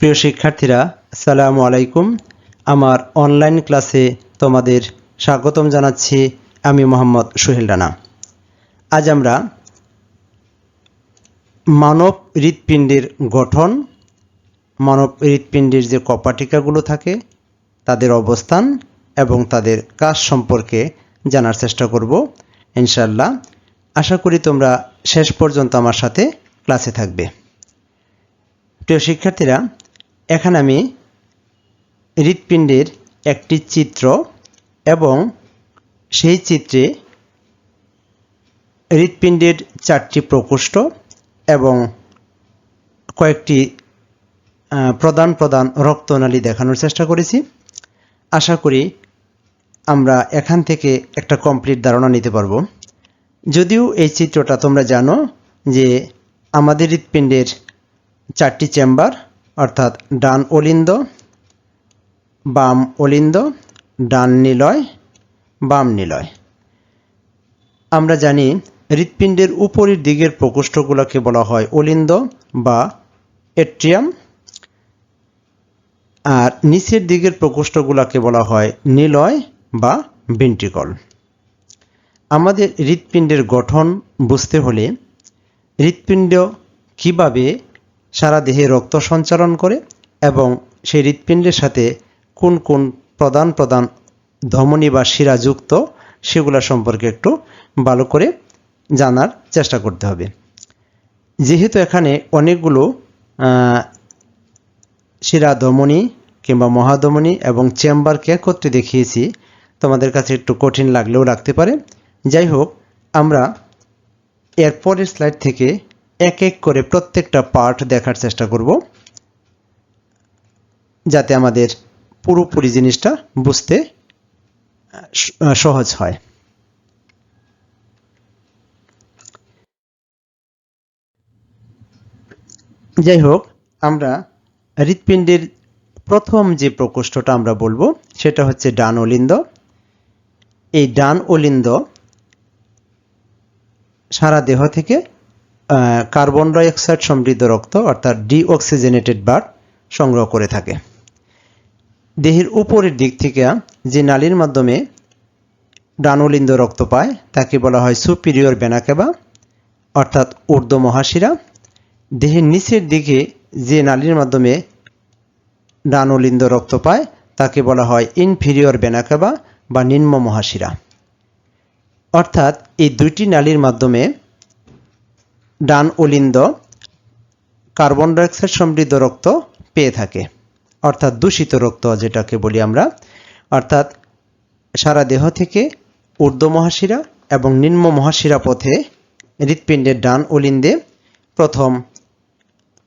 প্রিয় শিক্ষার্থীরা, আসসালামু আলাইকুম। আমার অনলাইন ক্লাসে তোমাদের স্বাগতম জানাচ্ছি আমি মোহাম্মদ সোহেল রানা। আজ আমরা মানব হৃৎপিণ্ডের গঠন, মানব হৃৎপিণ্ডের যে কপাটিকাগুলো থাকে, তাদের অবস্থান এবং তাদের কাজ সম্পর্কে জানার চেষ্টা করব ইনশাল্লাহ আশা করি তোমরা শেষ পর্যন্ত আমার সাথে ক্লাসে থাকবে। প্রিয় শিক্ষার্থীরা এখানে আমি হৃৎপিণ্ডের একটি চিত্র এবং সেই চিত্রে হৃৎপিণ্ডের চারটি প্রকোষ্ঠ এবং কয়েকটি প্রধান প্রধান রক্তনালী দেখানোর চেষ্টা করেছি। আশা করি আমরা এখান থেকে একটা কমপ্লিট ধারণা নিতে পারব। যদিও এই চিত্রটা তোমরা জানো যে আমাদের হৃৎপিণ্ডের চারটি চেম্বার অর্থাৎ ডান অলিন্দ, বাম অলিন্দ, ডান নিলয়, বাম নিলয়। আমরা জানি হৃৎপিণ্ডের উপরের দিকের প্রকোষ্ঠগুলোকে বলা হয় অলিন্দ বা এট্রিয়াম, আর নিচের দিকের প্রকোষ্ঠগুলোকে বলা হয় নিলয় বা ভেন্ট্রিকল। আমাদের হৃৎপিণ্ডের গঠন বুঝতে হলে হৃৎপিণ্ড কীভাবে সারা দেহে রক্ত সঞ্চালন করে এবং সেই হৃৎপিণ্ডের সাথে কোন কোন প্রধান প্রধান ধমনী বা শিরা যুক্ত, সেগুলো সম্পর্কে একটু ভালো করে জানার চেষ্টা করতে হবে। যেহেতু এখানে অনেকগুলো শিরা ধমনী কিংবা মহাধমনী এবং চেম্বারকে একত্রে দেখিয়েছি, তোমাদের কাছে একটু কঠিন লাগলেও লাগতে পারে। যাই হোক, আমরা এরপরের স্লাইড থেকে এক এক করে প্রত্যেকটা পার্ট দেখার চেষ্টা করব, যাতে আমাদের পুরোপুরি জিনিসটা বুঝতে সহজ হয়। যাই হোক, আমরা হৃৎপিণ্ডের প্রথম যে প্রকোষ্ঠটা আমরা বলব, সেটা হচ্ছে ডান অলিন্দ। এই ডান অলিন্দ সারা দেহ থেকে কার্বন ডাইঅক্সাইড সমৃদ্ধ রক্ত, অর্থাৎ ডিঅক্সিজেনেটেড ব্লাড সংগ্রহ করে থাকে। দেহের উপরের দিক থেকে যে নালীর মাধ্যমে ডানলিন্দ রক্ত পায়, তাকে বলা হয় সুপিরিয়র বেনাকেবা অর্থাৎ ঊর্ধ্ব মহাশিরা। দেহের নিচের দিকে যে নালীর মাধ্যমে ডানলিন্দ রক্ত পায়, তাকে বলা হয় ইনফিরিয়র বেনাকেবা বা নিম্ন মহাশিরা। অর্থাৎ এই দুইটি নালীর মাধ্যমে ডান অলিন্দ কার্বন ডাইঅক্সাইড সমৃদ্ধ রক্ত পেয়ে থাকে, অর্থাৎ দূষিত রক্ত যেটাকে বলি আমরা। অর্থাৎ সারা দেহ থেকে ঊর্ধ্ব মহাশিরা এবং নিম্ন মহাশিরা পথে হৃৎপিণ্ডের ডান অলিন্দে প্রথম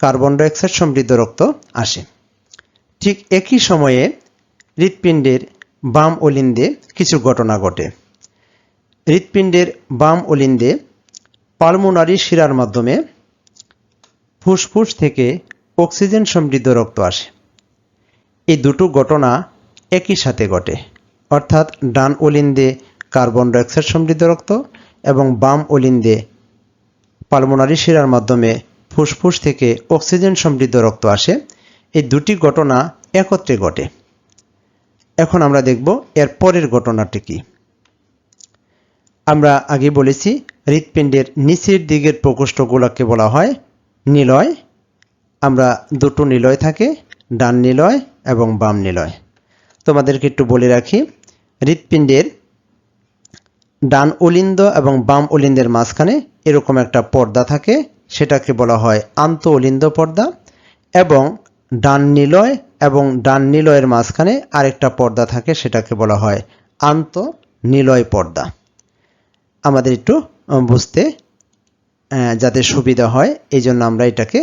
কার্বন ডাইঅক্সাইড সমৃদ্ধ রক্ত আসে। ঠিক একই সময়ে হৃৎপিণ্ডের বাম অলিন্দে কিছু ঘটনা ঘটে। হৃৎপিণ্ডের বাম অলিন্দে পালমোনারি শিরার মাধ্যমে ফুসফুস থেকে অক্সিজেন সমৃদ্ধ রক্ত আসে। এই দুটো ঘটনা একই সাথে ঘটে। অর্থাৎ ডান ওলিন্দে কার্বন ডাইঅক্সাইড সমৃদ্ধ রক্ত এবং বাম ওলিন্দে পালমোনারি শিরার মাধ্যমে ফুসফুস থেকে অক্সিজেন সমৃদ্ধ রক্ত আসে। এই দুটি ঘটনা একত্রে ঘটে। এখন আমরা দেখব এর পরের ঘটনাটি কি। আমরা আগে বলেছি হৃৎপিণ্ডের নিচের দিকের প্রকোষ্ঠগুলোকে বলা হয় নিলয়। আমরা দুটো নিলয় থাকে, ডান নিলয় এবং বাম নিলয়। তোমাদেরকে একটু বলে রাখি, হৃৎপিণ্ডের ডান অলিন্দ এবং বাম অলিন্দের মাঝখানে এরকম একটা পর্দা থাকে, সেটাকে বলা হয় আন্ত অলিন্দ পর্দা এবং ডান নিলয় এবং ডান নিলয়ের মাঝখানে আরেকটা পর্দা থাকে, সেটাকে বলা হয় আন্ত নিলয় পর্দা। আমাদের একটু বুঝতে যাতে সুবিধা হয় এই জন্য আমরা এটাকে,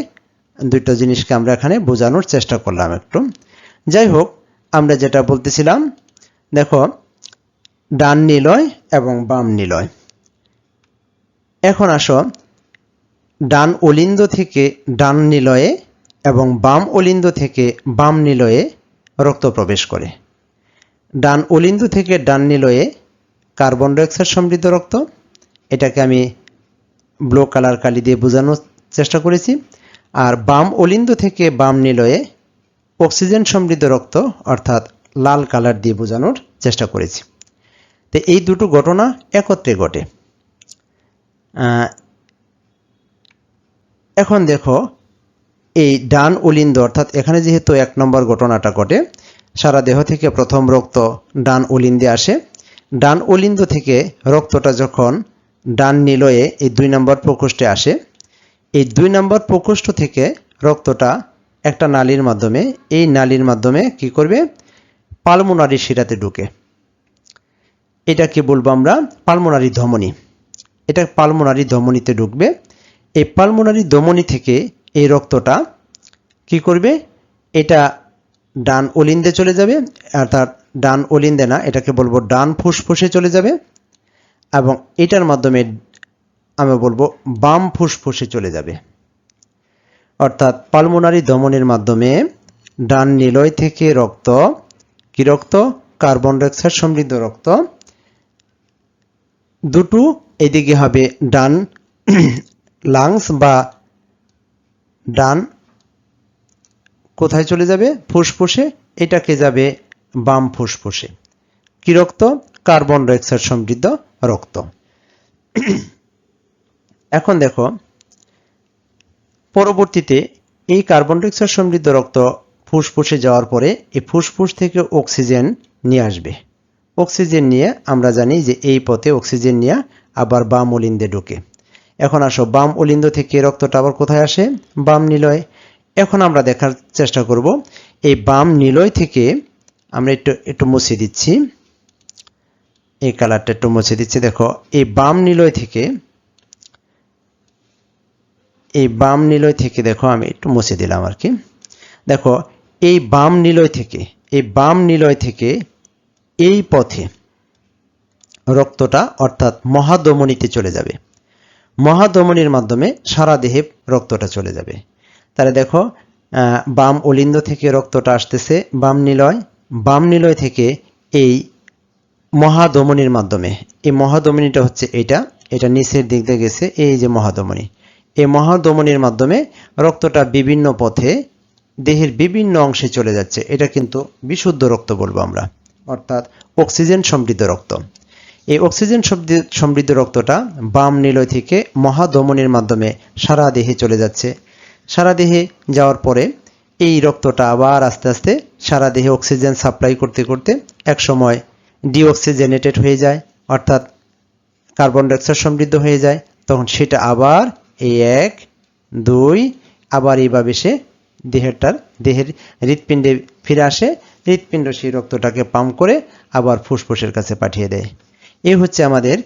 দুটো জিনিসকে আমরা এখানে বোঝানোর চেষ্টা করলাম একটু। যাই হোক, আমরা যেটা বলতেছিলাম, দেখো, ডান নিলয় এবং বাম নিলয়। এখন আসো, ডান অলিন্দ থেকে ডান নিলয়ে এবং বাম অলিন্দ থেকে বাম নিলয়ে রক্ত প্রবেশ করে। ডান অলিন্দ থেকে ডান নিলয়ে কার্বন ডাইঅক্সাইড সমৃদ্ধ রক্ত এটাকে আমি ব্লু কালার কালি দিয়ে বোঝানোর চেষ্টা করেছি। আর বাম অলিন্দ থেকে বাম নিলয়ে অক্সিজেন সমৃদ্ধ রক্ত, অর্থাৎ লাল কালার দিয়ে বোঝানোর চেষ্টা করেছি। তো এই দুটো ঘটনা একত্রে ঘটে। এখন দেখো, এই ডান অলিন্দ, অর্থাৎ এখানে যেহেতু এক নম্বর ঘটনাটা ঘটে, সারা দেহ থেকে প্রথম রক্ত ডান অলিন্দে আসে। ডান অলিন্দ থেকে রক্তটা যখন ডান নিলয়ে এই দুই নম্বর প্রকোষ্ঠে আসে। এই দুই নম্বর প্রকোষ্ঠ থেকে রক্তটা একটা নালীর মাধ্যমে, এই নালীর মাধ্যমে কি করবে? পালমোনারি শিরাতে ঢুকে। এটা কি বলব আমরা পালমোনারি ধমনী। এটা পালমোনারি ধমনীতে ঢুকবে। এই পালমোনারি ধমনী থেকে এই রক্তটা কি করবে? এটা ডান অলিন্দে চলে যাবে অর্থাৎ ডান অলিন্দে না, এটাকে বলব ডান ফুসফুসে চলে যাবে। এবং এটার মাধ্যমে আমি বলব বাম ফুসফুসে চলে যাবে। অর্থাৎ পালমোনারি দমনের মাধ্যমে ডান নিলয় থেকে রক্ত, কি রক্ত? কার্বন ডাইঅক্সাইড সমৃদ্ধ রক্ত। দুটো এদিকে হবে ডান লাংস বা ডান কোথায় চলে যাবে? ফুসফুসে। এটাকে যাবে বাম ফুসফুসে। কি রক্ত? কার্বন ডাইঅক্সাইড সমৃদ্ধ রক্ত। এখন দেখো, পরবর্তীতে এই কার্বন ডাইঅক্সাইড সমৃদ্ধ রক্ত ফুসফুসে যাওয়ার পরে এই ফুসফুস থেকে অক্সিজেন নিয়ে আসবে। অক্সিজেন নিয়ে আমরা জানি যে এই পথে অক্সিজেন নিয়ে আবার বাম অলিন্দে ঢোকে। এখন আসো, বাম অলিন্দ থেকে রক্তটা আবার কোথায় আসে? বাম নিলয়। এখন আমরা দেখার চেষ্টা করব, এই বাম নিলয় থেকে আমরা একটু একটু মুছে দিচ্ছি। এই কালারটা একটু মুছে দিচ্ছি। দেখো, এই বাম নিলয় থেকে, এই বাম নিলয় থেকে দেখো, আমি একটু মুছে দিলাম আর কি। দেখো, এই বাম নিলয় থেকে, এই বাম নিলয় থেকে এই পথে রক্তটা অর্থাৎ মহাধমনীতে চলে যাবে। মহাধমনীর মাধ্যমে সারা দেহে রক্তটা চলে যাবে। তাহলে দেখো বাম অলিন্দ থেকে রক্তটা আসতেছে, বাম নিলয় বাম নিলয় থেকে এই মহাধমনীর মাধ্যমে। এই মহাধমনীটা হচ্ছে এটা এটা নিচের দিক দিয়ে গেছে, এই যে মহাধমনী। এই মহাধমনীর মাধ্যমে রক্তটা বিভিন্ন পথে, দেহের বিভিন্ন অংশে চলে যাচ্ছে। এটা কিন্তু বিশুদ্ধ রক্ত বলব আমরা, অর্থাৎ অক্সিজেন সমৃদ্ধ রক্ত। এই অক্সিজেন সমৃদ্ধ- রক্তটা বাম নিলয় থেকে মহাধমনীর মাধ্যমে সারা দেহে চলে যাচ্ছে। সারা দেহে যাওয়ার পরে এই রক্তটা আবার আস্তে আস্তে সারা দেহে অক্সিজেন সাপ্লাই করতে করতে এক সময় ডিঅক্সিজেনেটেড হয়ে যায়, অর্থাৎ কার্বন ডাইঅক্সাইড সমৃদ্ধ হয়ে যায়, তখন সেটা আবার এই এক, দুই, আবার এইভাবে সে দেহেরটার, দেহের হৃৎপিণ্ডে ফিরে আসে, হৃৎপিণ্ড সেই রক্তটাকে পাম্প করে আবার ফুসফুসের কাছে পাঠিয়ে দেয়। এই হচ্ছে আমাদের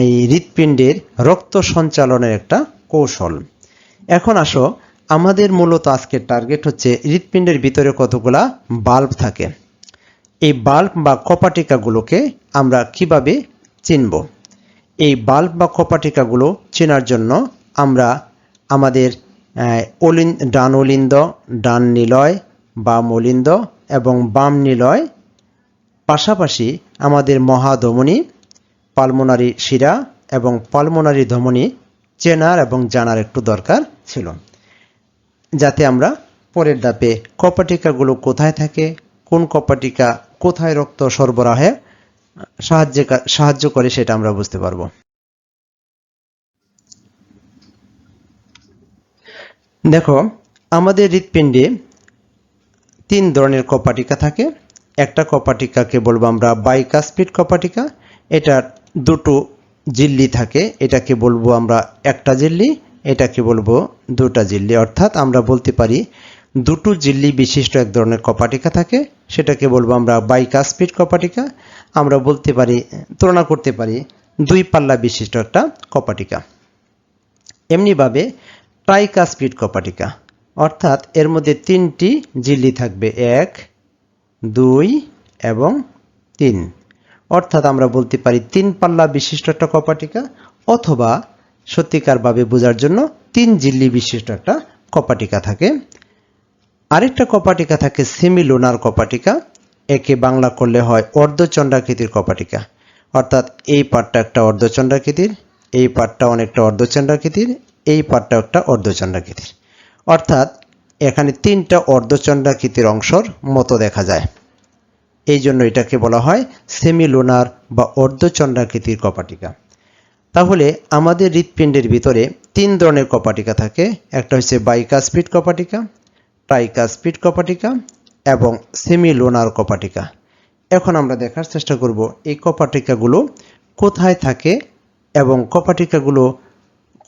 এই হৃৎপিণ্ডের রক্ত সঞ্চালনের একটা কৌশল। এখন আসো, আমাদের মূলত আজকের টার্গেট হচ্ছে হৃৎপিণ্ডের ভিতরে কতগুলা বাল্ব থাকে। এই বাল্ব বা কপাটিকাগুলোকে আমরা কীভাবে চিনব? এই বাল্ব বা কপাটিকাগুলো চেনার জন্য আমরা আমাদের অলিন ডান অলিন্দ ডান নিলয় বাম অলিন্দ এবং বাম নিলয় পাশাপাশি আমাদের মহাধমনী, পালমোনারি শিরা এবং পালমোনারি ধমনী চেনার এবং জানার একটু দরকার ছিল। যাতে আমরা পরের ধাপে কপাটিকাগুলো কোথায় থাকে, কোন কপাটিকা কোথায় রক্ত সরবরাহে সাহায্য সাহায্য করে সেটা আমরা বুঝতে পারব। দেখো, আমাদের হৃৎপিণ্ডে তিন ধরনের কপাটিকা থাকে। একটা কপাটিকাকে বলব আমরা বাইকাস্পিড কপাটিকা। এটা দুটো জিল্লি থাকে। এটাকে বলব আমরা একটা জিল্লি, এটাকে বলব দুটা জিল্লি। অর্থাৎ আমরা বলতে পারি দুটো জিল্লি বিশিষ্ট এক ধরনের কপাটিকা থাকে। সেটাকে বলব আমরা বাইকাস্পিড কপাটিকা। আমরা বলতে পারি, তুলনা করতে পারি দুই পাল্লা বিশিষ্ট একটা কপাটিকা। এমনিভাবে ট্রাইকাস্পিড কপাটিকা, অর্থাৎ এর মধ্যে তিনটি জিল্লি থাকবে, এক, দুই এবং তিন। অর্থাৎ আমরা বলতে পারি তিন পাল্লা বিশিষ্ট একটা কপাটিকা অথবা সত্যিকারভাবে বোঝার জন্য তিন জিল্লি বিশিষ্ট একটা কপাটিকা থাকে। আরেকটা কপাটিকা থাকে সেমিলোনার কপাটিকা। একে বাংলা করলে হয় অর্ধচন্দ্রাকৃতির কপাটিকা। অর্থাৎ এই পার্টটা একটা অর্ধচন্দ্রাকৃতির, এই পার্টটা অনেকটা অর্ধচন্দ্রাকৃতির, এই পার্টটা একটা অর্ধচন্দ্রাকৃতির। অর্থাৎ এখানে তিনটা অর্ধচন্দ্রাকৃতির অংশর মতো দেখা যায়। এই জন্য এটাকে বলা হয় সেমিলোনার বা অর্ধচন্দ্রাকৃতির কপাটিকা। তাহলে আমাদের হৃৎপিণ্ডের ভিতরে তিন ধরনের কপাটিকা থাকে। একটা হচ্ছে বাইকাস্পিড কপাটিকা ট্রাইকাস্পিড কপাটিকা এবং সেমিলোনার কপাটিকা এখন আমরা দেখার চেষ্টা করব এই কপাটিকাগুলো কোথায় থাকে এবং কপাটিকাগুলো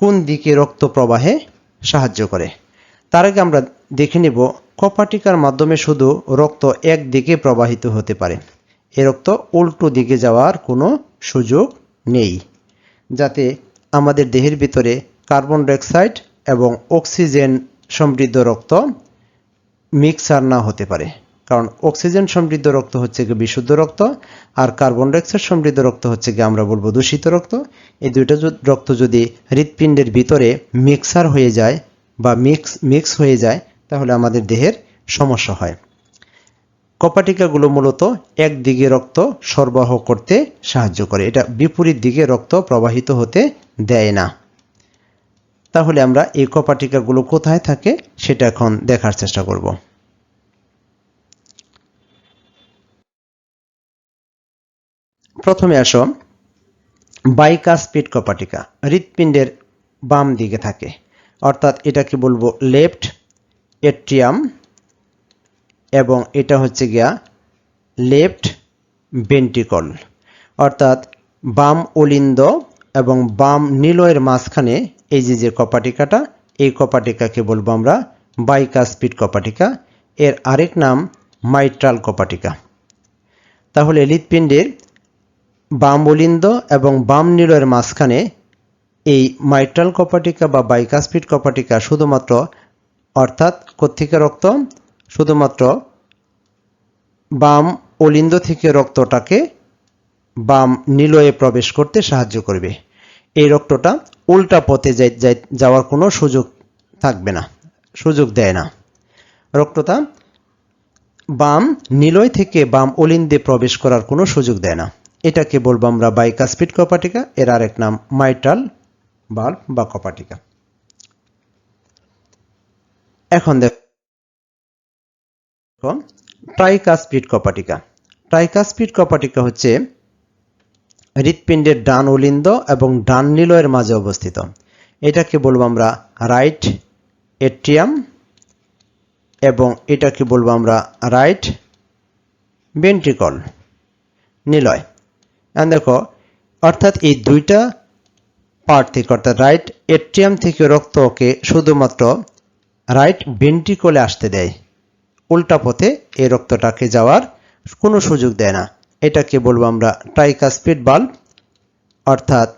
কোন দিকে রক্ত প্রবাহে সাহায্য করে। তার আগে আমরা দেখে নেব কপাটিকার মাধ্যমে শুধু রক্ত এক দিকে প্রবাহিত হতে পারে। এ রক্ত উল্টো দিকে যাওয়ার কোনো সুযোগ নেই। যাতে আমাদের দেহের ভিতরে কার্বন ডাইঅক্সাইড এবং অক্সিজেন সমৃদ্ধ রক্ত মিক্সার না হতে পারে। কারণ অক্সিজেন সমৃদ্ধ রক্ত হচ্ছে গিয়ে বিশুদ্ধ রক্ত, আর কার্বন ডাইঅক্সাইড সমৃদ্ধ রক্ত হচ্ছে গিয়ে আমরা বলব দূষিত রক্ত। এই দুইটা রক্ত যদি হৃৎপিণ্ডের ভিতরে মিক্সার হয়ে যায় বা মিক্স মিক্স হয়ে যায়, তাহলে আমাদের দেহের সমস্যা হয়। কপাটিকাগুলো মূলত একদিকে রক্ত সরবরাহ করতে সাহায্য করে। এটা বিপরীত দিকে রক্ত প্রবাহিত হতে দেয় না। তাহলে আমরা এই কপাটিকাগুলো কোথায় থাকে সেটা এখন দেখার চেষ্টা করব। প্রথমে আসো, বাইকাস্পিড কপাটিকা হৃৎপিণ্ডের বাম দিকে থাকে। অর্থাৎ এটাকে বলব লেফট এট্রিয়াম এবং এটা হচ্ছে গিয়া লেফট ভেন্ট্রিকল অর্থাৎ বাম অলিন্দ এবং বাম নিলয়ের মাঝখানে এই যে যে কপাটিকাটা, এই কপাটিকাকে বলব আমরা? বাইকাস্পিড কপাটিকা। এর আরেক নাম মাইট্রাল কপাটিকা। তাহলে হৃৎপিণ্ডের বাম অলিন্দ এবং বাম নিলয়ের মাঝখানে এই মাইট্রাল কপাটিকা বা বাইকাস্পিড কপাটিকা শুধুমাত্র, অর্থাৎ কর্তিকা রক্ত? শুধুমাত্র বাম অলিন্দ থেকে রক্তটাকে বাম নিলয়ে প্রবেশ করতে সাহায্য করবে। এই রক্তটা উল্টা পথে যাওয়ার কোনো সুযোগ থাকবে না, সুযোগ দেয় না। রক্ততা, বাম নিলয় থেকে বাম অলিন্দে প্রবেশ করার কোনো সুযোগ দেয় না। এটাকে বলব আমরা বাইকাস্পিড কপাটিকা, এর আরেক নাম মাইটাল বাল্ব বা কপাটিকা। এখন দেখো ট্রাইকাস্পিড কপাটিকা। ট্রাইকাস্পিড কপাটিকা হচ্ছে হৃৎপিণ্ডের ডান অলিন্দ এবং ডান নিলয়ের মাঝে অবস্থিত। এটাকে বলব আমরা রাইট এট্রিয়াম এবং এটাকে বলব আমরা রাইট ভেন্ট্রিকল নিলয়। এখন দেখো, অর্থাৎ এই দুইটা পার্ট থেকে, অর্থাৎ রাইট এট্রিয়াম থেকে রক্তকে শুধুমাত্র রাইট ভেন্ট্রিকলে আসতে দেয়। উল্টা পথে এই রক্তটাকে যাওয়ার কোনো সুযোগ দেয় না। এটাকে বলব আমরা ট্রাইকাস্পিড বাল্ব অর্থাৎ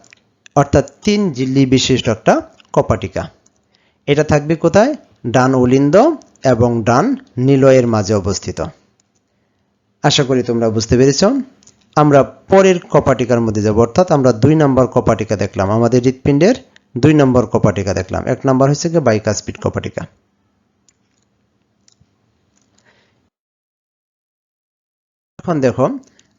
অর্থাৎ তিন জিল্লি বিশিষ্ট একটা কপাটিকা। এটা থাকবে কোথায়? ডান অলিন্দ এবং ডান নিলয়ের মাঝে অবস্থিত। আশা করি তোমরা বুঝতে পেরেছ। আমরা পরের কপাটিকার মধ্যে যাব, অর্থাৎ আমরা দুই নম্বর কপাটিকা দেখলাম। আমাদের হৃৎপিণ্ডের দুই নম্বর কপাটিকা দেখলাম। এক নম্বর হচ্ছে কি বাইকাস্পিড কপাটিকা। এখন দেখো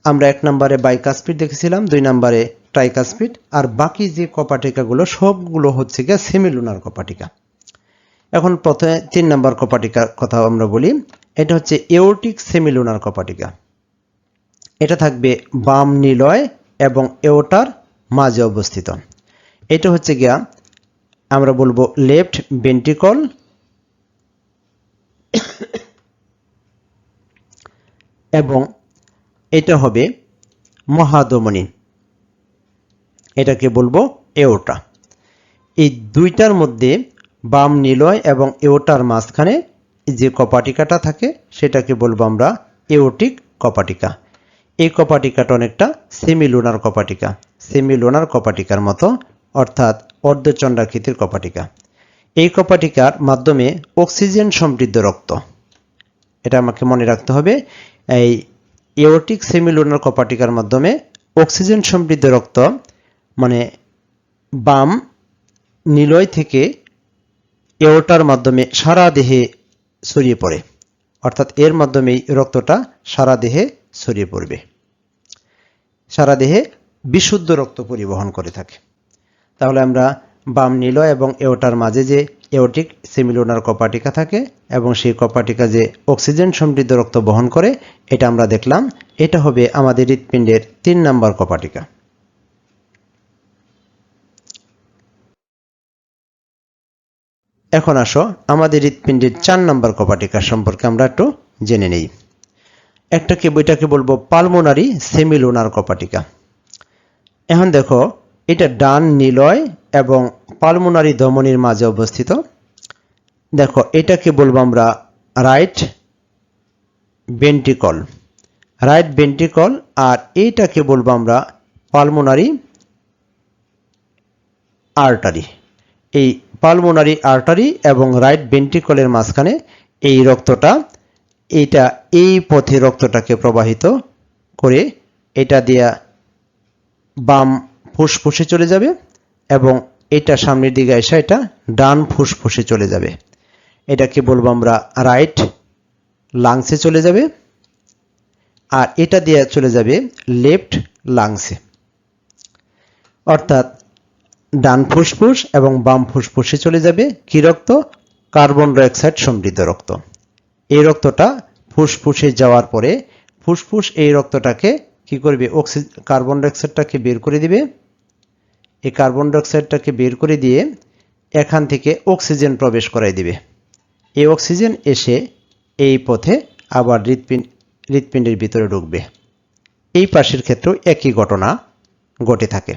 আমরা এক নম্বরে বাইকাস্পিড দেখেছিলাম, দুই নম্বরে ট্রাইকাস্পিড আর বাকি যে কপাটিকাগুলো, সবগুলো হচ্ছে গিয়ে সেমিলুনার কপাটিকা। এখন প্রথমে তিন নম্বর কপাটিকার কথা আমরা বলি, এটা হচ্ছে এওটিক সেমিলুনার কপাটিকা। এটা থাকবে বাম নিলয় এবং এওটার মাঝে অবস্থিত। এটা হচ্ছে গিয়া, আমরা বলব লেফট ভেন্ট্রিকল এবং এটা হবে মহাদমনী। এটাকে বলব এওটা। এই দুইটার মধ্যে বাম নিলয় এবং এওটার মাঝখানে যে কপাটিকাটা থাকে, সেটাকে বলব আমরা এওটিক কপাটিকা। এই কপাটিকাটা অনেকটা সেমিলুনার কপাটিকা, সেমিলুনার কপাটিকার মতো, অর্থাৎ অর্ধচন্দ্রাকৃতির কপাটিকা। এই কপাটিকার মাধ্যমে অক্সিজেন সমৃদ্ধ রক্ত। এটা আমাকে মনে রাখতে হবে, এই এওটিক সেমিলুনার কপাটিকার মাধ্যমে অক্সিজেন সমৃদ্ধ রক্ত মানে বাম নিলয় থেকে এওটার মাধ্যমে সারা দেহে ছড়িয়ে পড়ে, অর্থাৎ এর মাধ্যমেই রক্তটা সারা দেহে ছড়িয়ে পড়বে। সারা দেহে বিশুদ্ধ রক্ত পরিবহন করে থাকে। তাহলে আমরা বাম নিলয় এবং এওটার মাঝে যে এওটিক সেমিলোনার কপাটিকা থাকে এবং সেই কপাটিকা যে অক্সিজেন সমৃদ্ধ রক্ত বহন করে, এটা আমরা দেখলাম, এটা হবে আমাদের হৃৎপিণ্ডের তিন নম্বর কপাটিকা। এখন আসো আমাদের হৃৎপিণ্ডের চার নম্বর কপাটিকা সম্পর্কে আমরা একটু জেনে নেই। একটাকে, বইটাকে বলব পালমোনারি সেমিলোনার কপাটিকা। এখন দেখো, এটা ডান নিলয় এবং পালমোনারি ধমনির মাঝে অবস্থিত। দেখো, এটাকে বলব আমরা রাইট বেন্টিকল রাইট বেন্টিকল আর এইটাকে বলব আমরা পালমোনারি আর্টারি এই পালমোনারি আর্টারি এবং রাইট বেন্টিকলের মাঝখানে এই রক্তটা এইটা এই পথে রক্তটাকে প্রবাহিত করে এটা দিয়া বাম ফুসফুসে চলে যাবে এবং এটা সামনের দিকে এসে এটা ডান ফুসফুসে চলে যাবে। এটাকে বলব আমরা রাইট লাংসে চলে যাবে আর এটা দিয়ে চলে যাবে লেফট লাংসে অর্থাৎ ডান ফুসফুস এবং বাম ফুসফুসে চলে যাবে কি রক্ত? কার্বন ডাইঅক্সাইড সমৃদ্ধ রক্ত। এই রক্তটা ফুসফুসে যাওয়ার পরে ফুসফুস এই রক্তটাকে কি করবে? অক্সিজেন কার্বন ডাইঅক্সাইডটাকে বের করে দিবে। এই কার্বন ডাইঅক্সাইডটাকে বের করে দিয়ে এখান থেকে অক্সিজেন প্রবেশ করাই দিবে। এই অক্সিজেন এসে এই পথে আবার হৃৎপিণ্ড, হৃৎপিণ্ডের ভিতরে ঢুকবে। এই পাশের ক্ষেত্রেও একই ঘটনা ঘটে থাকে।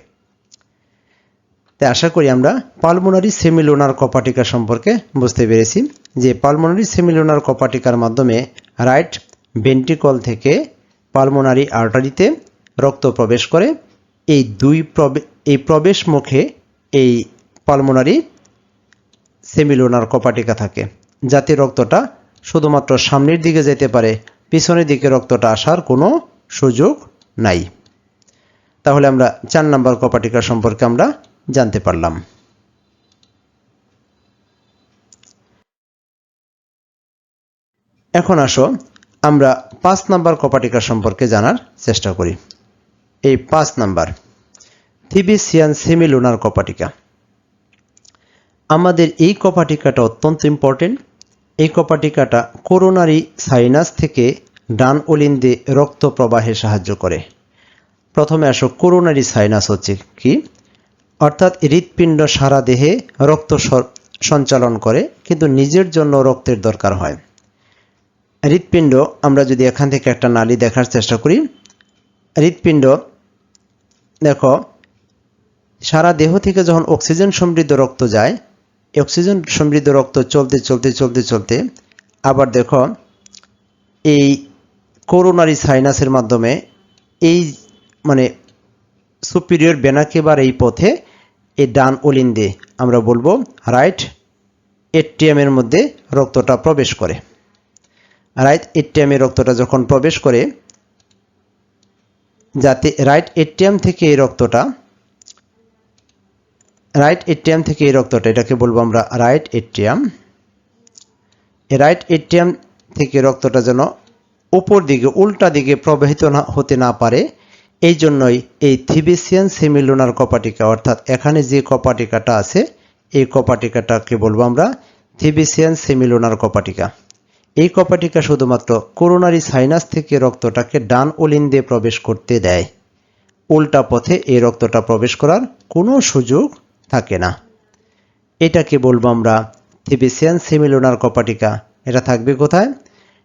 তাই আশা করি আমরা পালমোনারি সেমিলোনার কপাটিকা সম্পর্কে বুঝতে পেরেছি যে পালমোনারি সেমিলোনার কপাটিকার মাধ্যমে রাইট ভেন্ট্রিকল থেকে পালমোনারি আর্টারিতে রক্ত প্রবেশ করে। এই দুই এই প্রবেশ মুখে এই পালমোনারি সেমিলোনার কপাটিকা থাকে। যাতে রক্তটা শুধুমাত্র সামনের দিকে যেতে পারে, পিছনের দিকে রক্তটা আসার কোনো সুযোগ নাই। তাহলে আমরা চার নাম্বার কপাটিকা সম্পর্কে আমরা জানতে পারলাম। এখন আসো, আমরা পাঁচ নাম্বার কপাটিকা সম্পর্কে জানার চেষ্টা করি। এই পাঁচ নাম্বার। থিবিসিয়ান সেমিলুনার কপাটিকা আমাদের এই কপাটিকাটা অত্যন্ত ইম্পর্টেন্ট এই কপাটিকাটা করোনারি সাইনাস থেকে ডান অলিন্দে রক্ত প্রবাহে সাহায্য করে। প্রথমে আসো করোনারি সাইনাস হচ্ছে কি? অর্থাৎ হৃৎপিণ্ড সারা দেহে রক্ত সঞ্চালন করে, কিন্তু নিজের জন্য রক্তের দরকার হয়। হৃৎপিণ্ড, আমরা যদি এখান থেকে একটা নালী দেখার চেষ্টা করি। হৃৎপিণ্ড, দেখো সারা দেহ থেকে যখন অক্সিজেন সমৃদ্ধ রক্ত যায় অক্সিজেন সমৃদ্ধ রক্ত চলতে চলতে চলতে চলতে আবার দেখো এই করোনারি সাইনাসের মাধ্যমে এই মানে সুপিরিয়র বেনাকেবার এই পথে এই ডান ওলিন্দে আমরা বলব রাইট এটিএমের মধ্যে রক্তটা প্রবেশ করে। রাইট এটিএমে রক্তটা যখন প্রবেশ করে, যাতে রাইট এটিএম থেকে এই রক্তটা রাইট এটিএম থেকে এই রক্তটা, এটাকে বলব আমরা রাইট এটিএম রাইট এটিএম থেকে রক্তটা যেন উপর দিকে, উল্টা দিকে প্রবাহিত না, হতে না পারে, এই জন্যই এই থিবিসিয়ান সেমিলোনার কপাটিকা, অর্থাৎ এখানে যে কপাটিকাটা আছে, এই কপাটিকাটাকে বলব আমরা থিবিসিয়ান সেমিলোনার কপাটিকা। এই কপাটিকা শুধুমাত্র করোনারি সাইনাস থেকে রক্তটাকে ডান ওলিন দিয়ে প্রবেশ করতে দেয়। উল্টা পথে এই রক্তটা প্রবেশ করার কোনো সুযোগ থাকে না। এটাকে বলব আমরা থিবিসিয়ান সেমিলোনার কপাটিকা। এটা থাকবে কোথায়?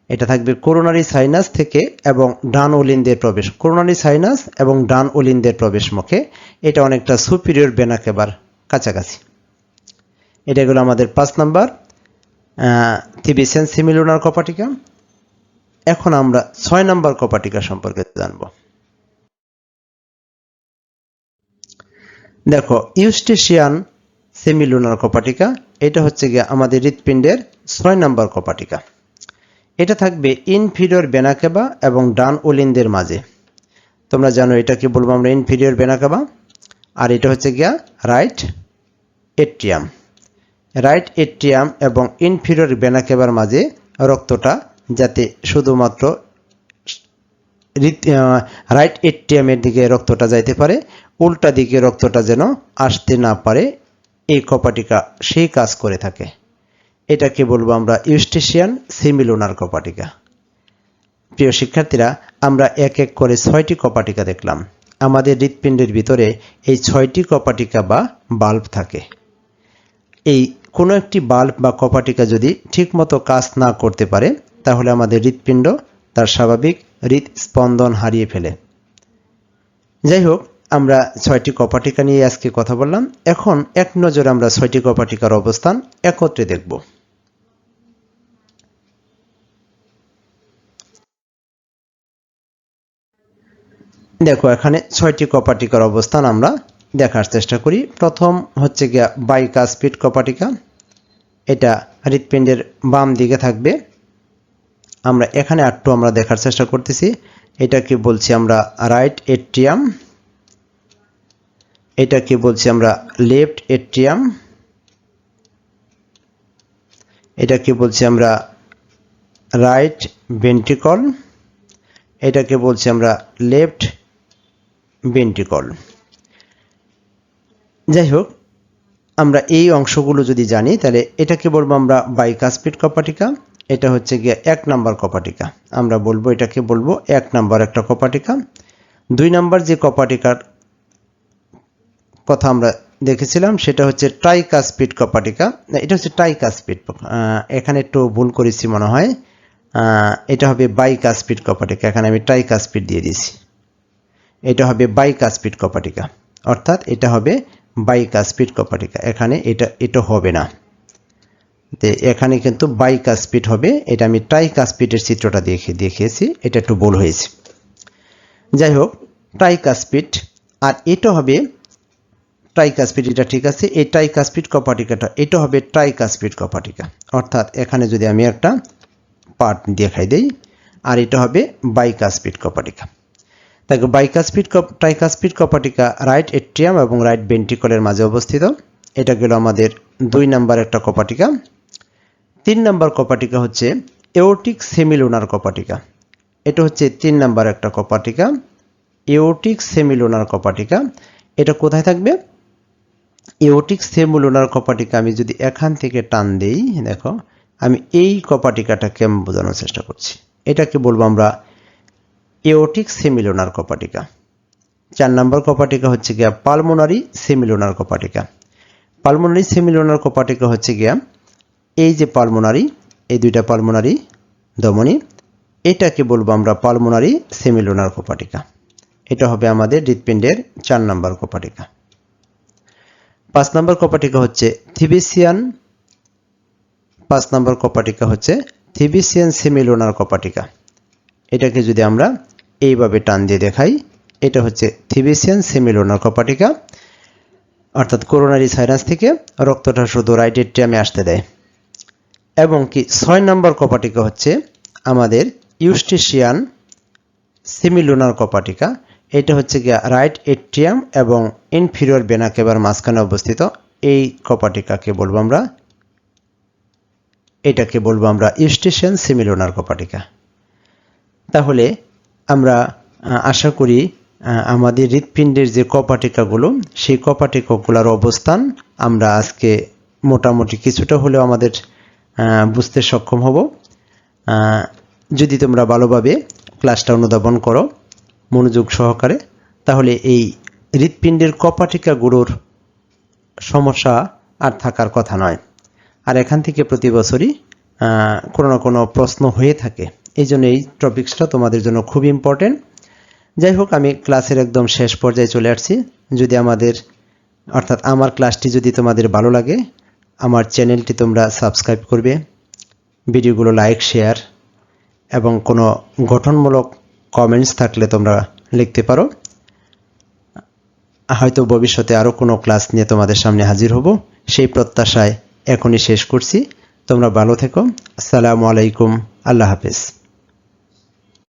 এটা থাকবে করোনারি সাইনাস থেকে এবং ডান ওলিনদের প্রবেশ। করোনারি সাইনাস এবং ডান ওলিনদের প্রবেশ মুখে। এটা অনেকটা সুপিরিয়র বেনাকেবার কাছাকাছি। এটা গেলো আমাদের পাঁচ নাম্বার থিবিসিয়ান সেমিলোনার কপাটিকা। এখন আমরা ছয় নাম্বার কপাটিকা সম্পর্কে জানব। দেখো, ইউস্টেশিয়ান সেমিলুনার কপাটিকা, এটা হচ্ছে গিয়ে আমাদের হৃৎপিণ্ডের ছয় নাম্বার কপাটিকা। এটা থাকবে ইনফিরিয়র বেনাকেবা এবং ডান ওলিনদের মাঝে। তোমরা জানো এটাকে বলব আমরা ইনফিরিয়র বেনাকেবা আর এটা হচ্ছে গিয়া রাইট এট্রিয়াম রাইট এট্রিয়াম এবং ইনফিরিয়র বেনাকেবার মাঝে রক্তটা যাতে শুধুমাত্র রাইট এট্রিয়ামের দিকে রক্তটা যাইতে পারে উল্টা দিকে রক্তটা যেন আসতে না পারে, এই কপাটিকা সেই কাজ করে থাকে। এটাকে বলব আমরা ইউস্টেশিয়ান সিমিলোনার কপাটিকা। প্রিয় শিক্ষার্থীরা, আমরা এক এক করে ছয়টি কপাটিকা দেখলাম। আমাদের হৃৎপিণ্ডের ভিতরে এই ছয়টি কপাটিকা বা বাল্ব থাকে। এই কোনো একটি বাল্ব বা কপাটিকা যদি ঠিকমতো কাজ না করতে পারে, তাহলে আমাদের হৃৎপিণ্ড তার স্বাভাবিক হৃৎস্পন্দন হারিয়ে ফেলে। যাই হোক আমরা ছয়টি কপাটিকা নিয়ে আজকে কথা বললাম। এখন এক নজরে আমরা ছয়টি কপাটিকার অবস্থান একত্রে দেখব। দেখো, এখানে ছয়টি কপাটিকার অবস্থান আমরা দেখার চেষ্টা করি। প্রথম হচ্ছে গিয়া বাইকাস্পিড কপাটিকা। এটা হৃৎপিণ্ডের বাম দিকে থাকবে। আমরা এখানে আটটু আমরা দেখার চেষ্টা করতেছি। এটাকে বলছি আমরা রাইট এট্রিয়াম। এটাকে বলছি আমরা লেফট এট্রিয়াম। এটাকে বলছি আমরা রাইট ভেন্ট্রিকল। এটাকে বলছি আমরা লেফট ভেন্ট্রিকল। যাই হোক, আমরা এই অংশগুলো যদি জানি, তাহলে এটাকে বলব আমরা বাইকাস্পিড কপাটিকা এটা হচ্ছে গিয়ে এক নাম্বার কপাটিকা আমরা বলব, এটাকে বলব এক নাম্বার একটা কপাটিকা দুই নাম্বার যে কপাটিকার কথা আমরা দেখেছিলাম, সেটা হচ্ছে ট্রাইকাস্পিড কপাটিকা। এটা হচ্ছে ট্রাইকাস্পিড এখানে একটু ভুল করেছি মনে হয়। এটা হবে বাইকাস্পিড কপাটিকা, এখানে আমি ট্রাইকাস্পিড দিয়ে দিয়েছি। এটা হবে বাইকাস্পিড কপাটিকা, অর্থাৎ এটা হবে বাইকাস্পিড কপাটিকা। এখানে এটা এটা হবে না। এখানে কিন্তু বাইকাস্পিড হবে, এটা আমি ট্রাইকাস্পিডের চিত্রটা দেখে, দেখিয়েছি, এটা একটু ভুল হয়েছে। যাই হোক ট্রাইকাস্পিড আর এটা হবে ট্রাইকাস্পিড এটা ঠিক আছে, এই ট্রাইকাস্পিড কপাটিকাটা, এটা হবে ট্রাইকাস্পিড কপাটিকা। অর্থাৎ এখানে যদি আমি একটা পার্ট দেখাই দেই, আর এটা হবে বাইকাস্পিড কপাটিকা। দেখো বাইকাস্পিড ট্রাইকাস্পিড কপাটিকা রাইট এট্রিয়াম এবং রাইট বেন্টিকলের মাঝে অবস্থিত। এটা গেল আমাদের দুই নাম্বার একটা কপাটিকা। তিন নাম্বার কপাটিকা হচ্ছে এওটিক সেমিলোনার কপাটিকা। এটা হচ্ছে তিন নাম্বার একটা কপাটিকা। এওটিক সেমিলোনার কপাটিকা। এটা কোথায় থাকবে? এওটিক সেমিলোনার কপাটিকা আমি যদি এখান থেকে টান দেই, দেখো, আমি এই কপাটিকাটাকে আমি বোঝানোর চেষ্টা করছি। এটাকে বলব আমরা এওটিক সেমিলোনার কপাটিকা। চার নম্বর কপাটিকা হচ্ছে গিয়া পালমোনারি সেমিলোনার কপাটিকা। পালমোনারি সেমিলোনার কপাটিকা হচ্ছে গিয়া এই যে পালমোনারি, এই দুইটা পালমোনারি দমনি, এটাকে বলব আমরা পালমোনারি সেমিলোনার কপাটিকা। এটা হবে আমাদের হৃৎপিণ্ডের চার নম্বর কপাটিকা। পাঁচ নম্বর কপাটিকা হচ্ছে থিবিসিয়ান, পাঁচ নম্বর কপাটিকা হচ্ছে থিবিসিয়ান সেমিলোনার কপাটিকা। এটাকে যদি আমরা এইভাবে টান দিয়ে দেখাই, এটা হচ্ছে থিবিসিয়ান সেমিলোনার কপাটিকা। অর্থাৎ করোনারি সাইরাস থেকে রক্তটা শুধু রাইট এট্রিয়ামে আসতে দেয়। এবং কি ছয় নম্বর কপাটিকা হচ্ছে আমাদের ইউস্টিশিয়ান সেমিলোনার কপাটিকা। এটা হচ্ছে গিয়া রাইট এট্রিয়াম এবং ইনফিরিয়র বেনাকেবার মাঝখানে অবস্থিত। এই কপাটিকাকে বলব আমরা? এটাকে বলব আমরা ইস্টেশন সিমিলোনার কপাটিকা তাহলে আমরা আশা করি আমাদের হৃৎপিণ্ডের যে কপাটিকাগুলো সেই কপাটিকাগুলোর অবস্থান আমরা আজকে মোটামুটি কিছুটা হলেও আমাদের বুঝতে সক্ষম হব। যদি তোমরা ভালোভাবে ক্লাসটা অনুধাবন করো মনোযোগ সহকারে, তাহলে এই হৃৎপিণ্ডের কপাটিকাগুলোর সমস্যা আর থাকার কথা নয়। আর এখান থেকে প্রতি বছরই কোনো না কোনো প্রশ্ন হয়ে থাকে। এই জন্য এই টপিক্সটা তোমাদের জন্য খুব ইম্পর্টেন্ট যাই হোক, আমি ক্লাসের একদম শেষ পর্যায়ে চলে আসছি। যদি আমাদের, অর্থাৎ আমার ক্লাসটি যদি তোমাদের ভালো লাগে, আমার চ্যানেলটি তোমরা সাবস্ক্রাইব করবে, ভিডিওগুলো লাইক শেয়ার এবং কোনো গঠনমূলক কমেন্টস থাকলে তোমরা লিখতে পারো। হয়তো ভবিষ্যতে আরও কোনো ক্লাস নিয়ে তোমাদের সামনে হাজির হব। সেই প্রত্যাশায় এখনই শেষ করছি। তোমরা ভালো থেকো। আসসালামু আলাইকুম। আল্লাহ হাফেজ।